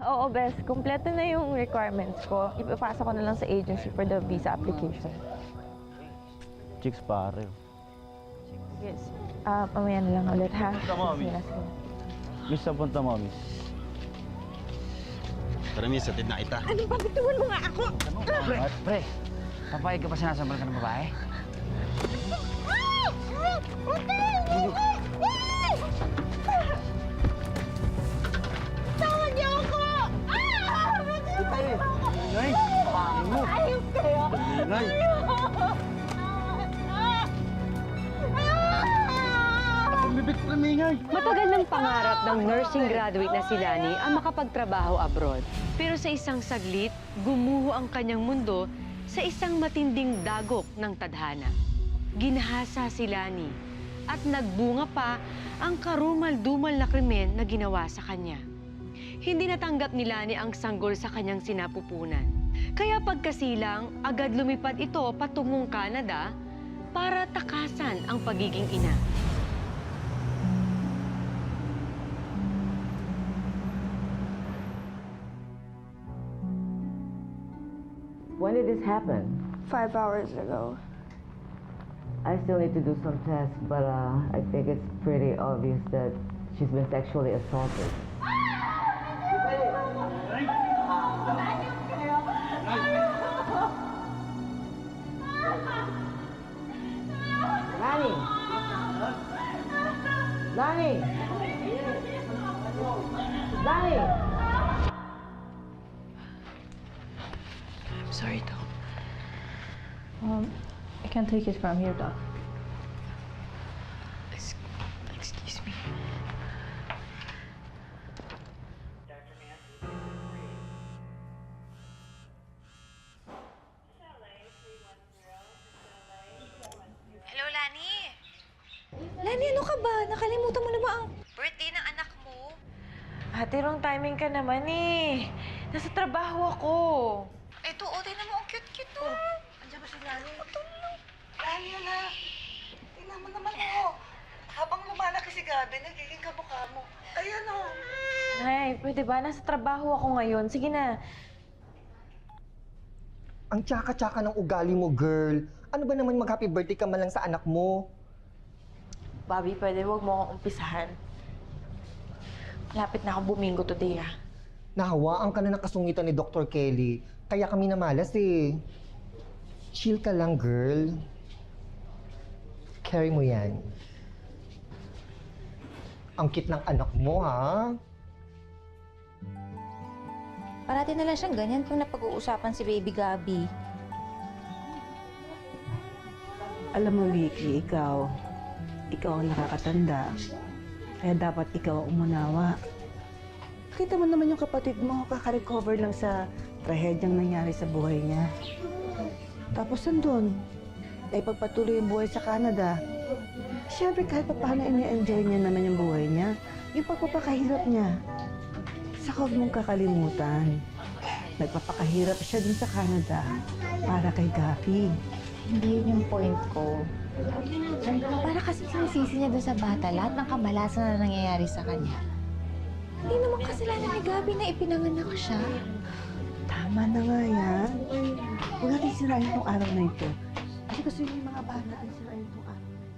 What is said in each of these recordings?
Oo, bes. Kompleto na yung requirements ko. Ipapasa ko na lang sa agency for the visa application. Chicks pare. Yes. Ah, mamaya na lang ulit, ha? Punta mo, Sige miss. na, sige. Miss, sa punta mo, miss. Tara, miss, atid na kita. Ano ba? Bituan mo nga ako! Pre, pre, papayag ka pa sinasambal ka ng babae? Tawag Ngay, pangin mo. Ayos kayo! Ngay. Bibit pramingay. Matagal ng pangarap ng nursing graduate na si Lani ang makapagtrabaho abroad. Pero sa isang saglit, gumuho ang kanyang mundo sa isang matinding dagok ng tadhana. Ginahasa si Lani at nagbunga pa ang karumal-dumal na krimen na ginawa sa kanya. Hindi natanggap ni Lani ang sanggol sa kanyang sinapupunan. Kaya pagkasilang, agad lumipad ito patungong Canada para takasan ang pagiging ina. When did this happen? Five hours ago. I still need to do some tests, but uh, I think it's pretty obvious that she's been sexually assaulted. Lani! Lani! Lani! I'm sorry, Doc. Um, I can't take it from here, Doc. Naman eh. Nasa trabaho ako. Ito, oh, tingnan mo. Ang cute-cute, oh. Andiyan ba si Lani? Lani na. Tingnan mo naman mo. Habang lumalaki si Gabi, nagiging kamukha mo. Ayan o. Nay, pwede ba? Nasa trabaho ako ngayon. Sige na. Ang tsaka-tsaka ng ugali mo, girl. Ano ba naman mag-happy birthday ka man lang sa anak mo? Bobby, pwede wag mo akong umpisahan. Malapit na ako bumingo today, ah. Nahawaan ka na ng kasungitan ni Dr. Kelly. Kaya kami namalas eh. Chill ka lang, girl. Carry mo yan. Ang cute ng anak mo, ha? Parati na lang siyang ganyan kung napag-uusapan si Baby Gabi. Alam mo, Vicky, ikaw, ikaw ang nakakatanda. Kaya dapat ikaw ang umunawa. Kita mo naman yung kapatid mo, kaka-recover lang sa trahedyang nangyari sa buhay niya. Tapos nandun, ay pagpatuloy yung buhay sa Canada. Siyempre, kahit pa paano ini-enjoy niya naman yung buhay niya, yung pagpapakahirap niya. Saka huwag mong kakalimutan. Nagpapakahirap siya dun sa Canada para kay Gapi. Hindi yun yung point ko. Para kasi sinisisi niya doon sa bata lahat ng kamalasan na nangyayari sa kanya. Hindi naman kasalanan ni Gabi na ipinanganak siya. Tama na nga yan. Huwag natin sirain itong araw na ito. Kasi gusto yung mga bata ang sirain itong araw na ito.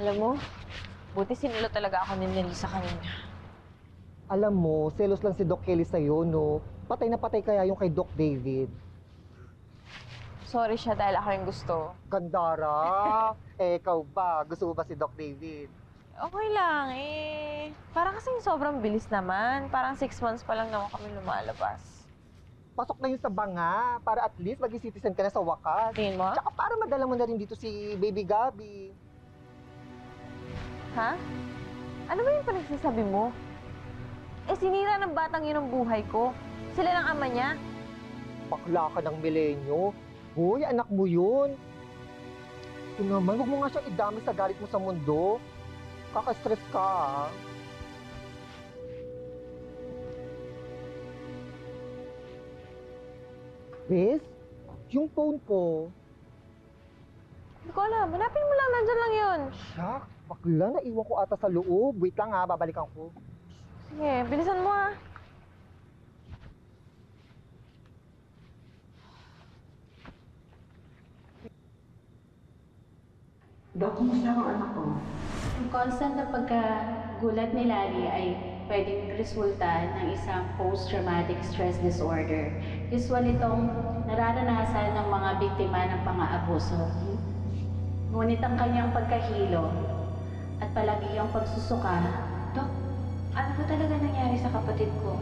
Alam mo, buti sinulo talaga ako ni Melissa kanina. Alam mo, selos lang si Doc Kelly sa'yo, no? Patay na patay kaya yung kay Doc David. Sorry siya dahil ako yung gusto. Gandara! eh, ikaw ba? Gusto mo ba si Doc David? Okay lang eh. Parang kasing sobrang bilis naman. Parang six months pa lang naman kami lumalabas. Pasok na yun sa banga para at least maging citizen ka na sa wakas. Tingin mo? Tsaka para madala mo na rin dito si Baby Gabi. Ha? Ano ba yung pinagsasabi mo? Eh, sinira ng batang yun ang buhay ko. Sila ng ama niya. Bakla ka ng milenyo. Hoy, anak mo yun. Ito naman, huwag mo nga siyang idami sa galit mo sa mundo. Kaka-stress ka, ah. Bes, yung phone ko, Hindi ko alam. Hanapin mo lang. Nandyan lang yun. Shucks, bakla, naiwan ko ata sa loob. Wait lang ha, babalikan ko. Sige, bilisan mo ah. Dok, kumusta ang anak ko? Ang constant na pagkagulat ni Lali ay pwedeng resulta ng isang post-traumatic stress disorder. Usually itong nararanasan ng mga biktima ng pang-aabuso. Ngunit ang kanyang pagkahilo at palagi ang pagsusuka, Dok, ano ba talaga nangyari sa kapatid ko?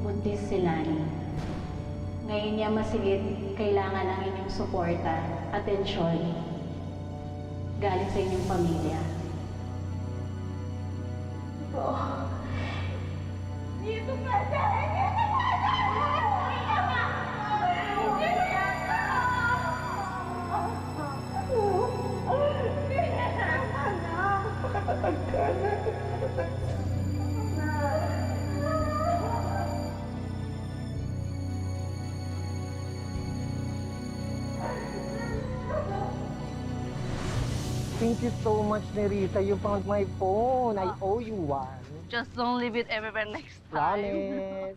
Buntis si Lali. Ngayon niya masigit, kailangan ang inyong suporta, atensyon, galing sa inyong pamilya. Thank you so much, Nerita. You found my phone. I owe you one. Just don't leave it everywhere next Promise.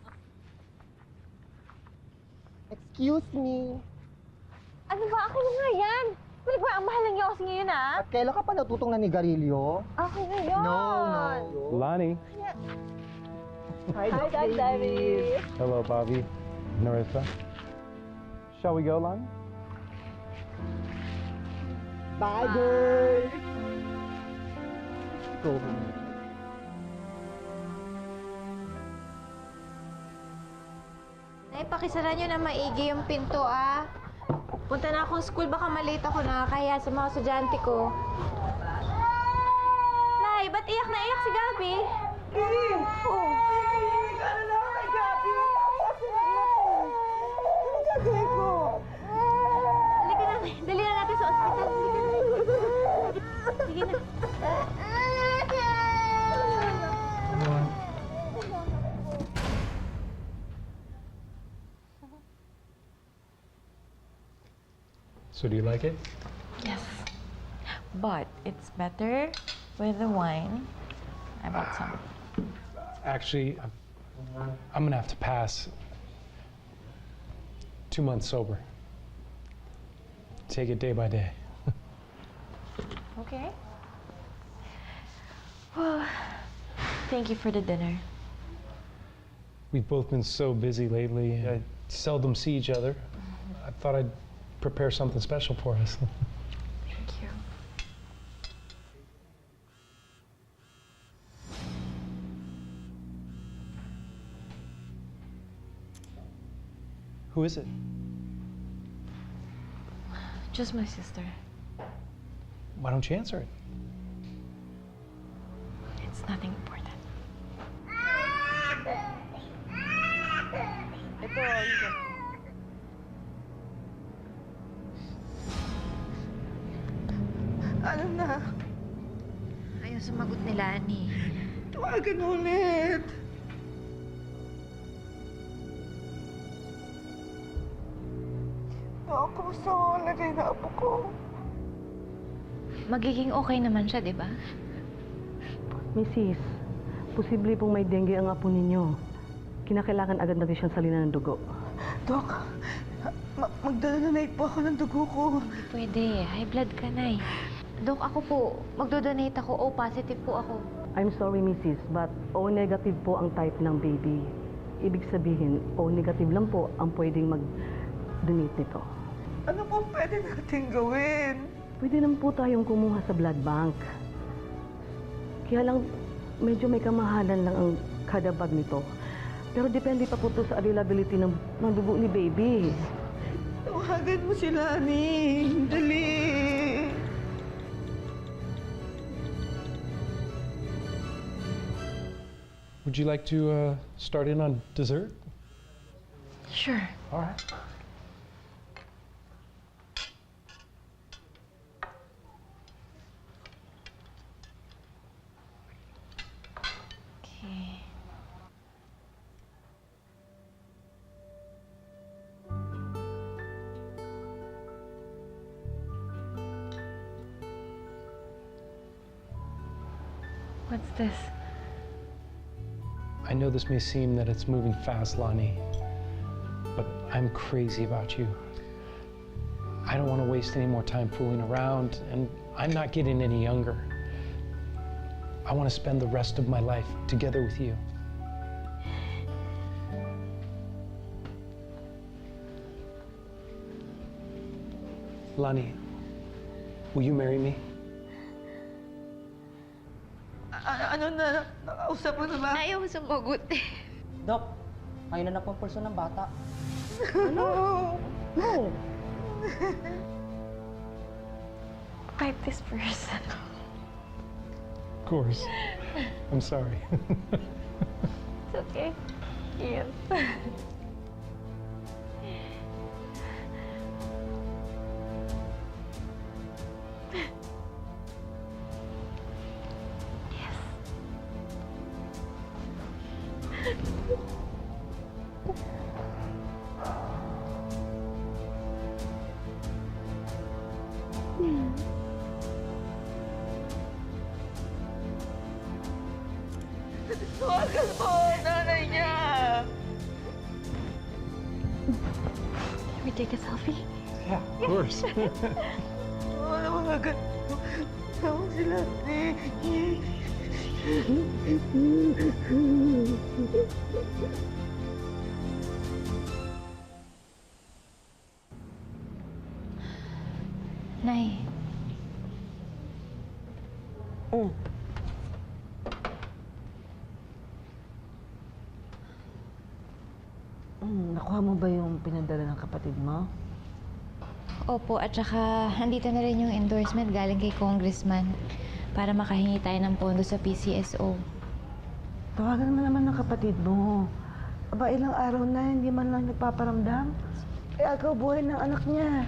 Excuse me. Ano ba? Akin na nga yan. Balik mo, ang mahal lang niyo kasi ngayon ah. At kailan ka pa natutong nanigarilyo? Okay na yun. No, no. Lonnie. Hi, Hi, Doc David. Hello, Bobby. Narissa. Shall we go, Lonnie? Bye, girl. Go home. Nay, pakisara nyo na maigi yung pinto, ah. Punta na akong school, baka malate ako nakakaya sa mga estudyante ko. Nay, ba't iyak na iyak si Gabi? Oh. Halika na, Nay. Dali na natin sa ospital. Halika na. Sige na. So do you like it? Yes. But it's better with the wine. I bought some. Ah. Actually, I'm, I'm gonna have to pass. Two months sober. Take it day by day. Okay. Well, thank you for the dinner. We've both been so busy lately. I seldom see each other. I thought I'd prepare something special for us. Thank you. Who is it? Just my sister. Why don't you answer it? It's nothing important. Ano na? Ayaw sumagot ni Lani. Tawagan ulit. Mo lagay na apo ko? Magiging okay naman siya, di ba? Mrs., posible pong may dengue ang apo ninyo. Kinakailangan agad natin siyang salinan ng dugo. Dok, ma- magdadonate po ako ng dugo ko. Pwede. High blood ka na eh. Dok, ako po, magdodonate ako. O positive po ako. I'm sorry, Mrs., but O negative po ang type ng baby. Ibig sabihin, O negative lang po ang pwedeng mag-donate nito. Ano po pwede natin gawin? Pwede naman po tayong kumuha sa blood bank. Kaya lang, medyo may kamahalan lang ang kada bag nito. Pero depende pa po to sa availability ng, ng dugo ni baby. Tawagan mo si Lani. Dali. Would you like to uh, start in on dessert? Sure. All right. This may seem that it's moving fast, Lonnie, but I'm crazy about you. I don't want to waste any more time fooling around, and I'm not getting any younger. I want to spend the rest of my life together with you. Lonnie, will you marry me? Ano na? Nakausap mo na ba? Ayaw ko sumagot eh. Dok, kayo na na pong pulso ng bata. Ano? No. Pipe this first. Of course. I'm sorry. It's okay. Yes. Tawagan mo, nanay niya! Can we take a selfie? yeah, of course. Oo, tawagan mo. Tawag sila. Nay, opo, at saka andito na rin yung endorsement galing kay Congressman para makahingi tayo ng pondo sa PCSO. Tawagan mo naman ng kapatid mo. Aba, ilang araw na, hindi man lang nagpaparamdam. Eh, agaw buhay ng anak niya.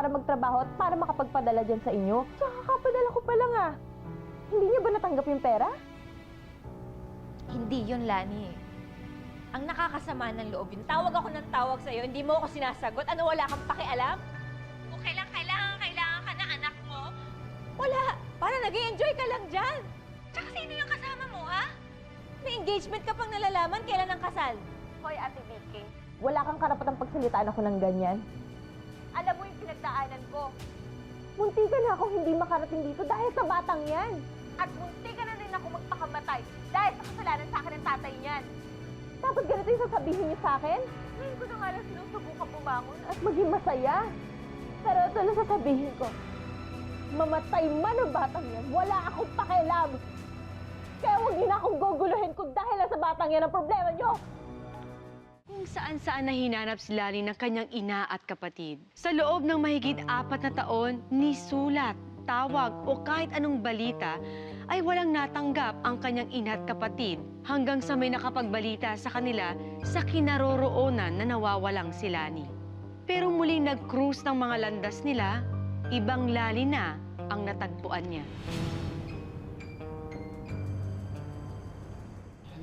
Para magtrabaho at para makapagpadala dyan sa inyo. Tsaka kapadala ko pa lang ah. Hindi niyo ba natanggap yung pera? Hindi yun, Lani. Ang nakakasama ng loob yun. Tawag ako ng tawag sa'yo, hindi mo ako sinasagot. Ano, wala kang pakialam? Kung kailan kailangan, kailangan ka ng anak mo? Wala! Para nag enjoy ka lang dyan! Tsaka sino yung kasama mo, ha? May engagement ka pang nalalaman, kailan ang kasal? Hoy, Ate Vicky, wala kang karapatang pagsalitaan ako ng ganyan. Alam mo yung pinagdaanan ko. Munti ka na akong hindi makarating dito dahil sa batang yan. At munti ka na rin ako magpakamatay dahil sa kasalanan sa akin ng tatay niyan. Dapat ganito yung sasabihin niyo sa akin? Ngayon ko na nga lang sinusubukan bumangon at maging masaya. Pero ito lang sasabihin ko. Mamatay man ang batang yan, wala akong pakialam. Kaya huwag niyo na akong guguluhin kung dahil lang sa batang yan ang problema niyo. Kung saan-saan na hinanap si Lani ng kanyang ina at kapatid. Sa loob ng mahigit apat na taon, ni sulat, tawag o kahit anong balita ay walang natanggap ang kanyang ina at kapatid hanggang sa may nakapagbalita sa kanila sa kinaroroonan na nawawalang si Lani. Pero muling nag-cruise ng mga landas nila, ibang Lali na ang natagpuan niya.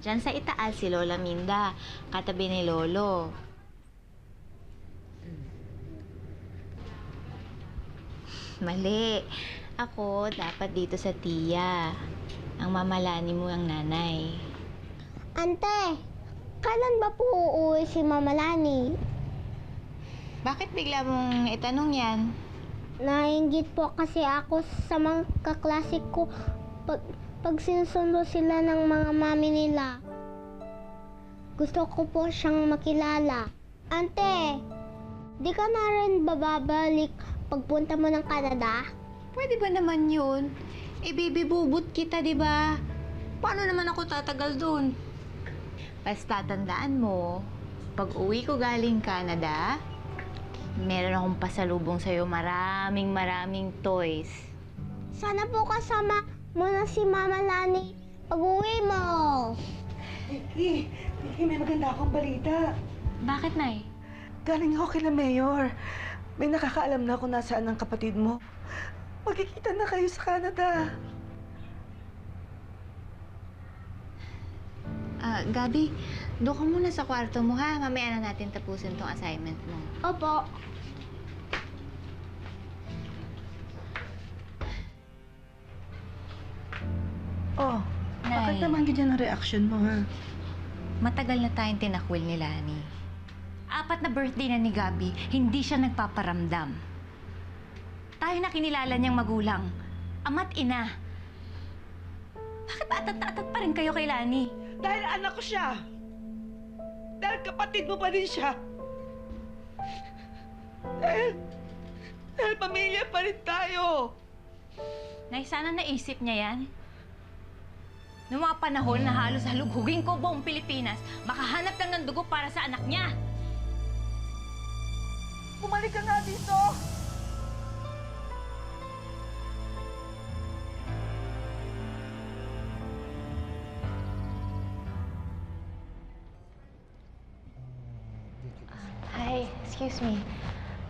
Diyan sa itaal si Lola Minda, katabi ni Lolo. Mali. Ako, dapat dito sa tiya. Ang mamalani mo ang nanay. Ante, kailan ba po uuwi si Mama Lani? Bakit bigla mong itanong yan? Nainggit po kasi ako sa mga kaklase ko pag, pag sinusundo sila ng mga mami nila. Gusto ko po siyang makilala. Ante, di ka na rin bababalik pagpunta mo ng Canada? Pwede ba naman yun? Eh, baby bubut kita, di ba? Paano naman ako tatagal doon? Basta tandaan mo, pag uwi ko galing Canada, meron akong pasalubong sa'yo maraming maraming toys. Sana po kasama mo na si Mama Lani pag uwi mo. Vicky, Vicky, may maganda akong balita. Bakit, Nay? Galing ako kila Mayor. May nakakaalam na kung nasaan ang kapatid mo. Magkikita na kayo sa Canada. Ah, Gabi, doon ka muna sa kwarto mo ha. Mamaya na natin tapusin tong assignment mo. Opo. Oh, bakit Nay. naman ganyan ang reaction mo, ha? Matagal na tayong tinakwil ni Lani. Apat na birthday na ni Gabi, hindi siya nagpaparamdam. Tayo na kinilala niyang magulang. Ama't ina. Bakit ba atat-atat pa rin kayo kay Lani? Dahil anak ko siya. Dahil kapatid mo pa din siya. Dahil, dahil pamilya pa rin tayo. Nay, sana naisip niya yan. Noong mga panahon na halos halugugin ko buong Pilipinas, makahanap lang ng dugo para sa anak niya. Bumalik ka nga dito. Hi, excuse me.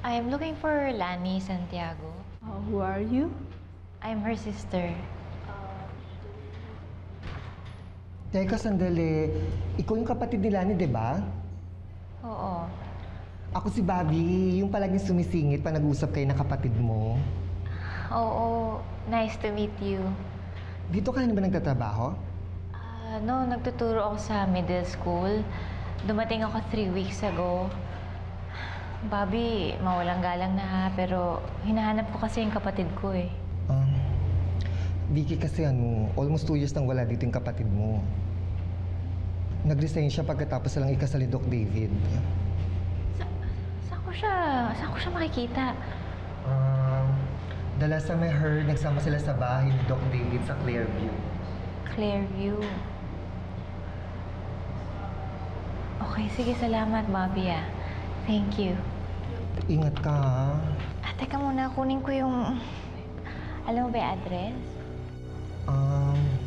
I'm looking for Lani Santiago. who are you? I'm her sister. Teka, sandali. Ikaw yung kapatid ni Lani, di ba? Oo. Ako si Bobby, yung palaging sumisingit pa nag-usap kayo ng kapatid mo. Oo, nice to meet you. Dito ka na ba nagtatrabaho? Ah, no, nagtuturo ako sa middle school. Dumating ako three weeks ago. Bobby, mawalang galang na ha, pero hinahanap ko kasi yung kapatid ko eh. Um, Vicky kasi ano, almost two years nang wala dito yung kapatid mo. Nag-resign siya pagkatapos lang ikasal ni Doc David. Saan ko siya, saan ko siya makikita? Um, last time I heard, nagsama sila sa bahay ni Doc David sa Clearview. Clearview. Okay, sige, salamat, Bobby ah. Thank you. Ingat ka ha. Ah, teka muna, kunin ko yung... Alam mo ba yung address? Um,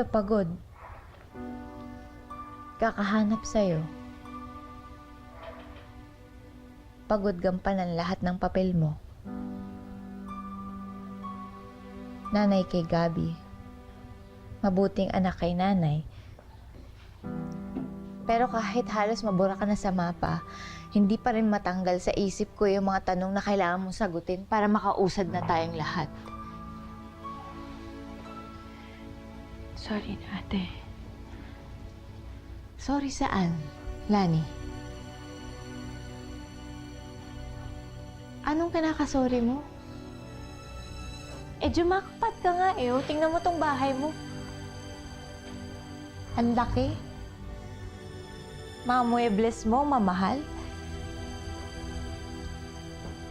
Eto, pagod. Kakahanap sa'yo. Pagod gampanan lahat ng papel mo. Nanay kay Gabi. Mabuting anak kay nanay. Pero kahit halos mabura ka na sa mapa, hindi pa rin matanggal sa isip ko yung mga tanong na kailangan mong sagutin para makausad na tayong lahat. Sorry na, ate. Sorry saan, Lani? Anong kinakasorry mo? Eh, jumakpat ka nga eh. oh. Tingnan mo tong bahay mo. Ang laki. Mga muebles mo, mamahal.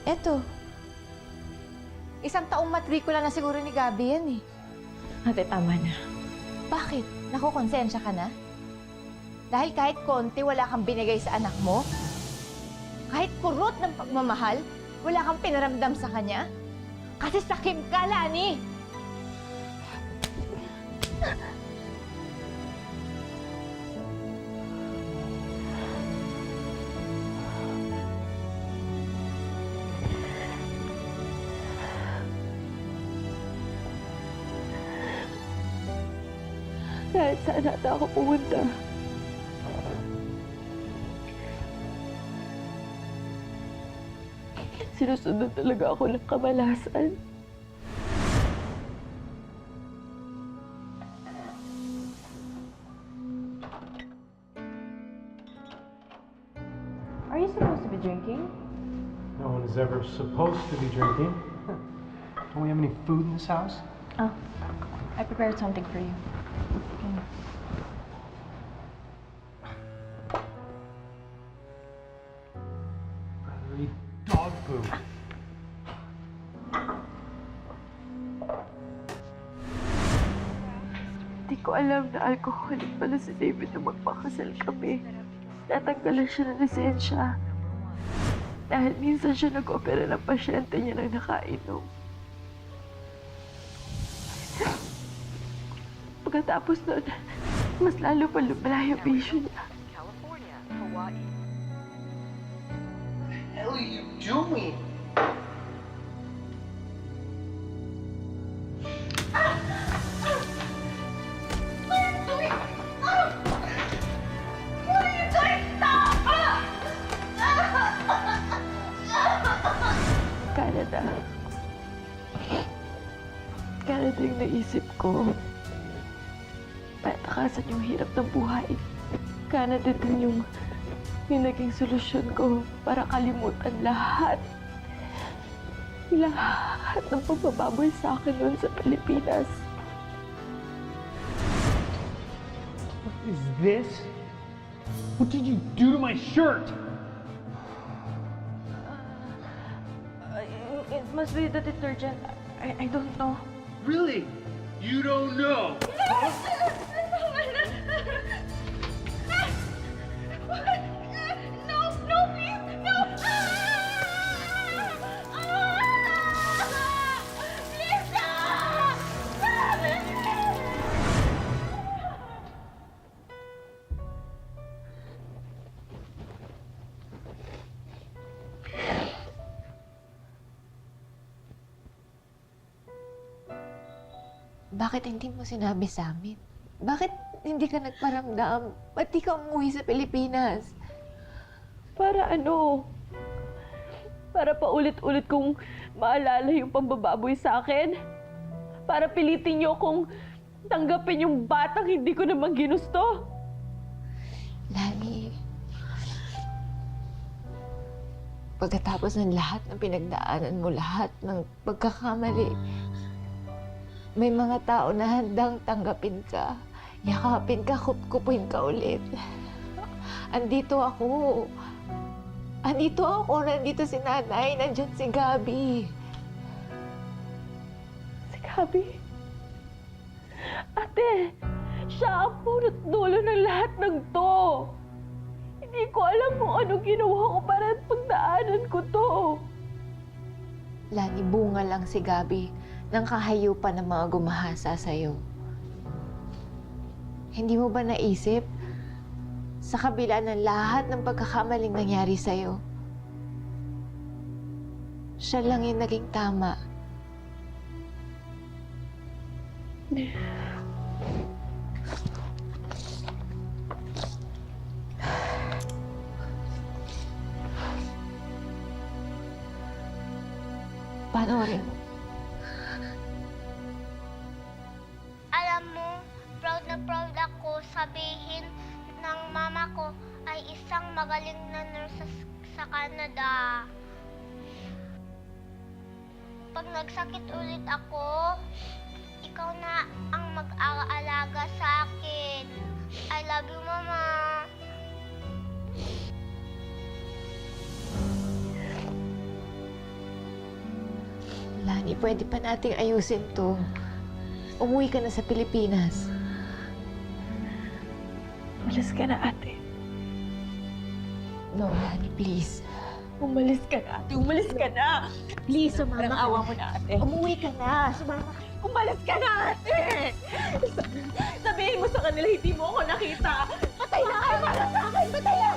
Eto. Isang taong matrikula na siguro ni Gabi yan eh. Ate, tama na. Bakit? Nakukonsensya ka na? Dahil kahit konti wala kang binigay sa anak mo? Kahit kurot ng pagmamahal, wala kang pinaramdam sa kanya? Kasi sakim ka, Lani! saan ata ako pumunta. Sinusunod talaga ako ng kamalasan. Are you supposed to be drinking? No one is ever supposed to be drinking. Don't we have any food in this house? Oh, I prepared something for you. Food. Hindi ko alam na alcoholic pala si David na magpakasal kami. Natanggalan siya ng lisensya. Dahil minsan siya nag-opera ng pasyente niya na nakainom. Pagkatapos nun, mas lalo pa lumala yung bisyo niya. Doing? Canada. Canada yung naisip ko. Patakasan yung hirap ng buhay. Canada din yung, yung naging solusyon ko para kalimutan lahat. Lahat ng pagbababoy sa akin noon sa Pilipinas. What is this? What did you do to my shirt? It must be the detergent. I, I don't know. Really? You don't know? No, Bakit hindi mo sinabi sa amin? Bakit hindi ka nagparamdam? Ba't di ka umuwi sa Pilipinas? Para ano? Para paulit-ulit kong maalala yung pambababoy sa akin? Para pilitin niyo kong tanggapin yung batang hindi ko naman ginusto? Lani, pagkatapos ng lahat ng pinagdaanan mo, lahat ng pagkakamali, may mga tao na handang tanggapin ka, yakapin ka, kupkupin ka ulit. Andito ako. Andito ako, nandito si nanay, nandyan si Gabi. Si Gabi? Ate, siya ang punot dulo ng lahat ng to. Hindi ko alam kung ano ginawa ko para pagdaanan ko to. Lani, bunga lang si Gabi ng kahayupan ng mga gumahasa sa'yo. Hindi mo ba naisip? Sa kabila ng lahat ng pagkakamaling nangyari sa'yo, siya lang yung naging tama. Panoorin mo. You, Mama. Lani, pwede pa nating ayusin to. Umuwi ka na sa Pilipinas. Umalis ka na, ate. No, Lani, please. Umalis ka na, ate. Umalis ka na. Please, sumama Parang ka awa na. mo na, ate. Umuwi ka na. Sumama ka. Umalis ka na, ate. Sabihin mo sa kanila, hindi mo ako nakita. Patay na kayo para sa akin. Patay na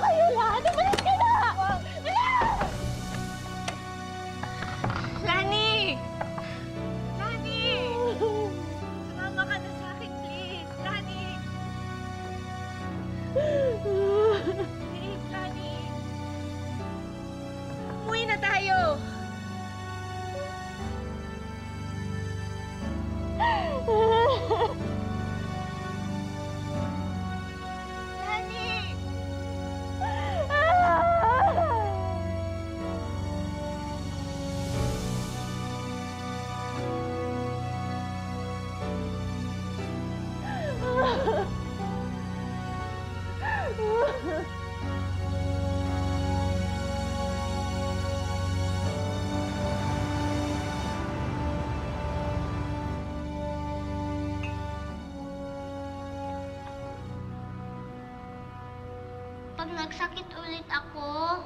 nagsakit ulit ako,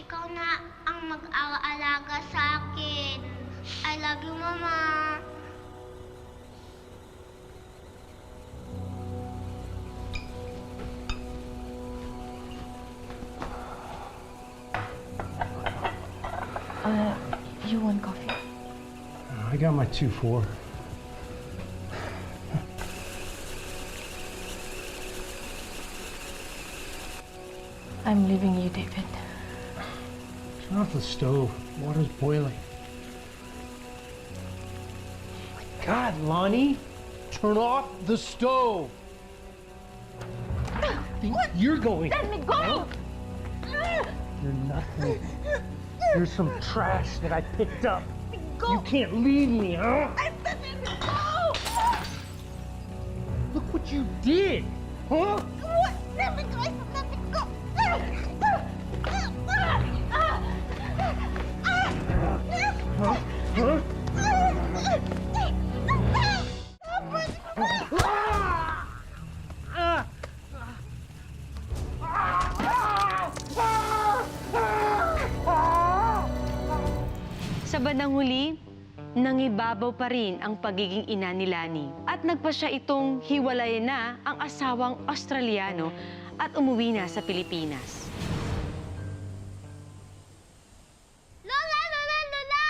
ikaw na ang mag-aalaga sa akin. I love you, Mama. Uh, you want coffee? I got my 2 4. I'm leaving you, David. Turn off the stove. Water's boiling. My God, Lonnie, turn off the stove. Think You're going. Let me go! You're nothing. You're some trash that I picked up. You can't leave me, huh? Look what you did, huh? Sa bandang huli, nangibabaw pa rin ang pagiging ina ni Lani at nagpa siya itong hiwalayan na ang asawang Australiano at umuwi na sa Pilipinas. Lola! Lola! Lola!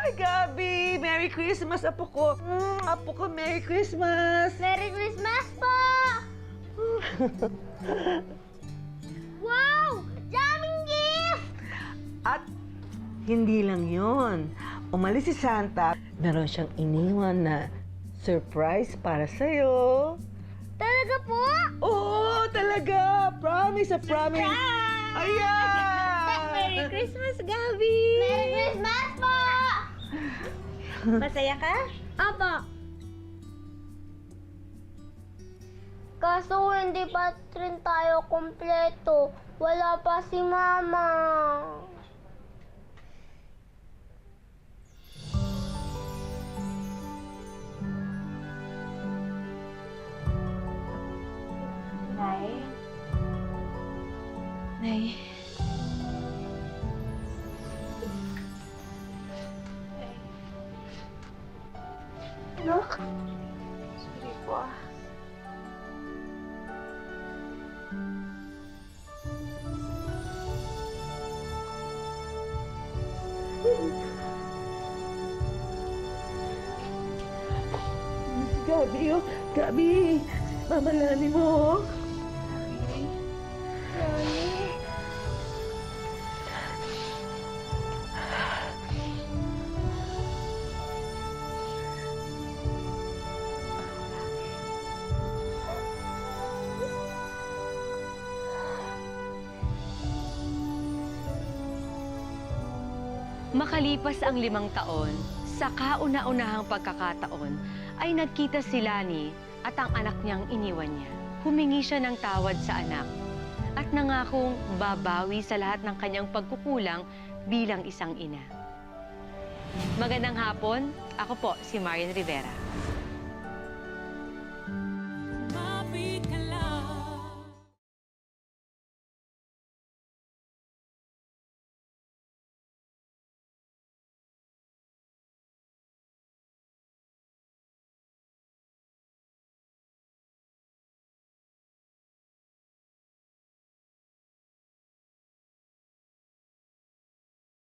Ay, Gabi! Merry Christmas, apo ko! Mm, apo ko, Merry Christmas! Merry Christmas po! wow! Daming gift! At hindi lang yon. Umalis si Santa, meron siyang iniwan na surprise para sa'yo. Talaga po? Oo, talaga! Promise, a promise! Ayan! Merry Christmas, Gabi! Merry Christmas po! Masaya ka? Apa. Kaso hindi pa rin tayo kompleto. Wala pa si Mama. Mamalani mo, oh. Makalipas ang limang taon, sa kauna-unahang pagkakataon ay nagkita si Lani at ang anak niyang iniwan niya. Humingi siya ng tawad sa anak at nangakong babawi sa lahat ng kanyang pagkukulang bilang isang ina. Magandang hapon, ako po si Marian Rivera.